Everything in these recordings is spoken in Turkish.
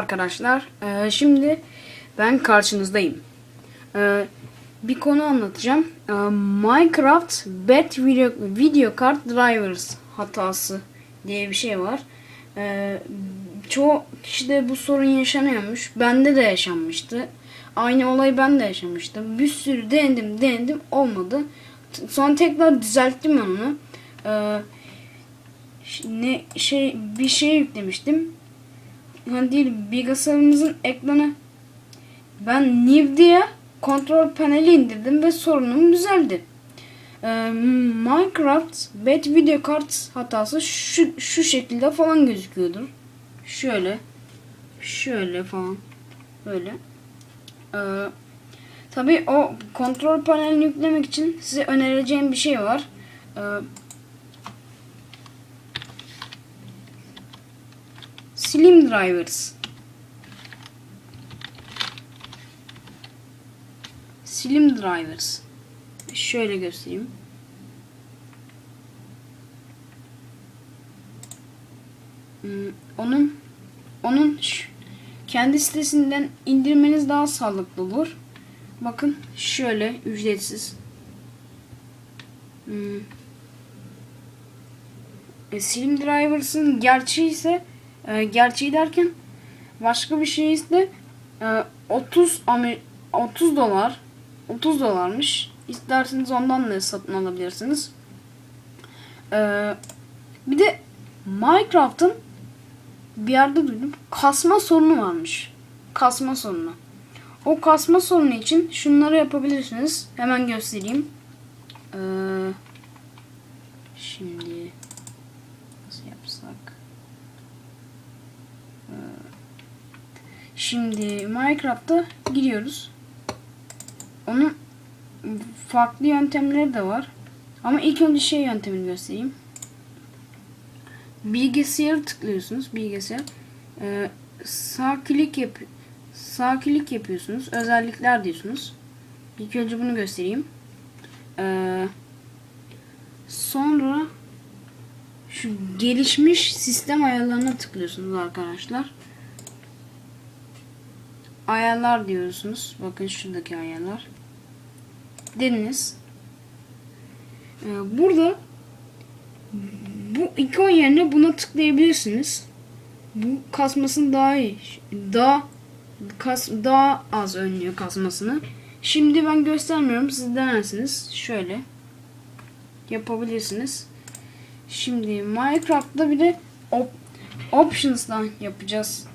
Arkadaşlar e, şimdi ben karşınızdayım. E, bir konu anlatacağım. E, Minecraft Bad Video, Video Card Drivers hatası diye bir şey var. E, çoğu kişide bu sorun yaşanıyormuş. Bende de yaşanmıştı. Aynı olay ben de yaşamıştım. Bir sürü denedim denedim olmadı. Sonra tekrar düzelttim onu. E, ş- ne şey bir şey yüklemiştim yani değil bilgisayarımızın ekranı ben Nvidia kontrol paneli indirdim ve sorunum düzeldi. Ee, Minecraft Bad Video Card hatası şu, şu şekilde falan gözüküyordur. Şöyle. Şöyle falan. Böyle. Ee, tabii o kontrol panelini yüklemek için size önereceğim bir şey var. Ee, Slim Drivers. Slim Drivers. Şöyle göstereyim. Hmm, Onun onun ş- kendi sitesinden indirmeniz daha sağlıklı olur. Bakın şöyle ücretsiz. Hmm. E, Slim Drivers'ın gerçeği ise e, gerçeği derken başka bir şey ise e, 30 Amer 30 dolar 30 dolarmış. İsterseniz ondan da satın alabilirsiniz. E, bir de Minecraft'ın bir yerde duydum kasma sorunu varmış. Kasma sorunu. O kasma sorunu için şunları yapabilirsiniz. Hemen göstereyim. Ee, şimdi Şimdi Minecraft'a giriyoruz. Onun farklı yöntemleri de var. Ama ilk önce şey yöntemini göstereyim. Bilgisayarı tıklıyorsunuz. Bilgisayar. Ee, sağ klik yap sağ klik yapıyorsunuz. Özellikler diyorsunuz. İlk önce bunu göstereyim. Ee, sonra şu gelişmiş sistem ayarlarına tıklıyorsunuz arkadaşlar. Ayarlar diyorsunuz. Bakın şuradaki ayarlar. Dediniz. Ee, burada bu ikon yerine buna tıklayabilirsiniz. Bu kasmasını daha iyi. Daha kas, daha az önlüyor kasmasını. Şimdi ben göstermiyorum. Siz denersiniz. Şöyle yapabilirsiniz. Şimdi Minecraft'ta bir de op, Options'dan yapacağız.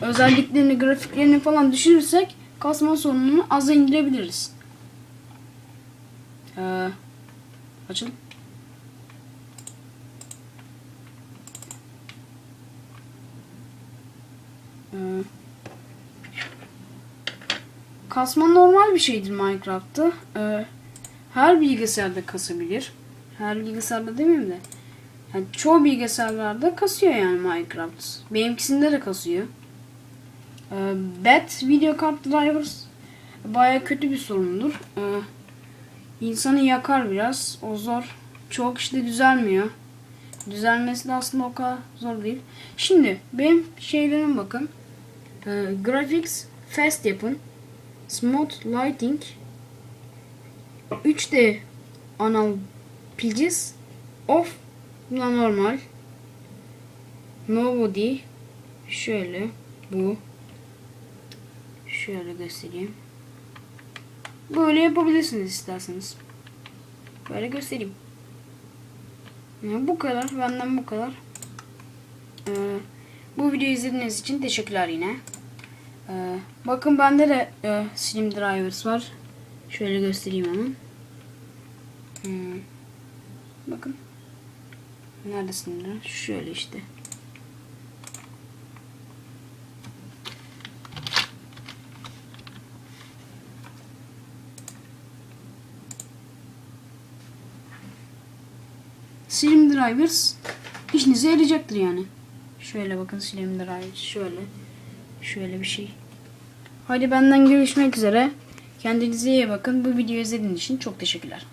Özelliklerini, grafiklerini falan düşürürsek kasma sorununu az indirebiliriz. Ee, açalım. Ee, kasma normal bir şeydir Minecraft'ta. Ee, her bilgisayarda kasabilir. Her bilgisayarda demeyeyim de. Yani çoğu bilgisayarlarda kasıyor yani Minecraft. Benimkisinde de kasıyor. Ee, Bad Video Card Drivers baya kötü bir sorundur. Ee, insanı yakar biraz. O zor. Çoğu kişide düzelmiyor. Düzelmesi de aslında o kadar zor değil. Şimdi benim şeylerim bakın. Ee, graphics fast yapın. Smooth lighting 3D anal pilces off buna normal nobody şöyle bu şöyle göstereyim böyle yapabilirsiniz isterseniz böyle göstereyim yani bu kadar benden bu kadar ee, bu videoyu izlediğiniz için teşekkürler yine ee, bakın bende de e, slim drivers var şöyle göstereyim hemen Hmm. Bakın. Neredesin? Şöyle işte. Slim Drivers işinize yarayacaktır yani. Şöyle bakın Slim Drivers şöyle. Şöyle bir şey. Hadi benden görüşmek üzere. Kendinize iyi bakın. Bu videoyu izlediğiniz için çok teşekkürler.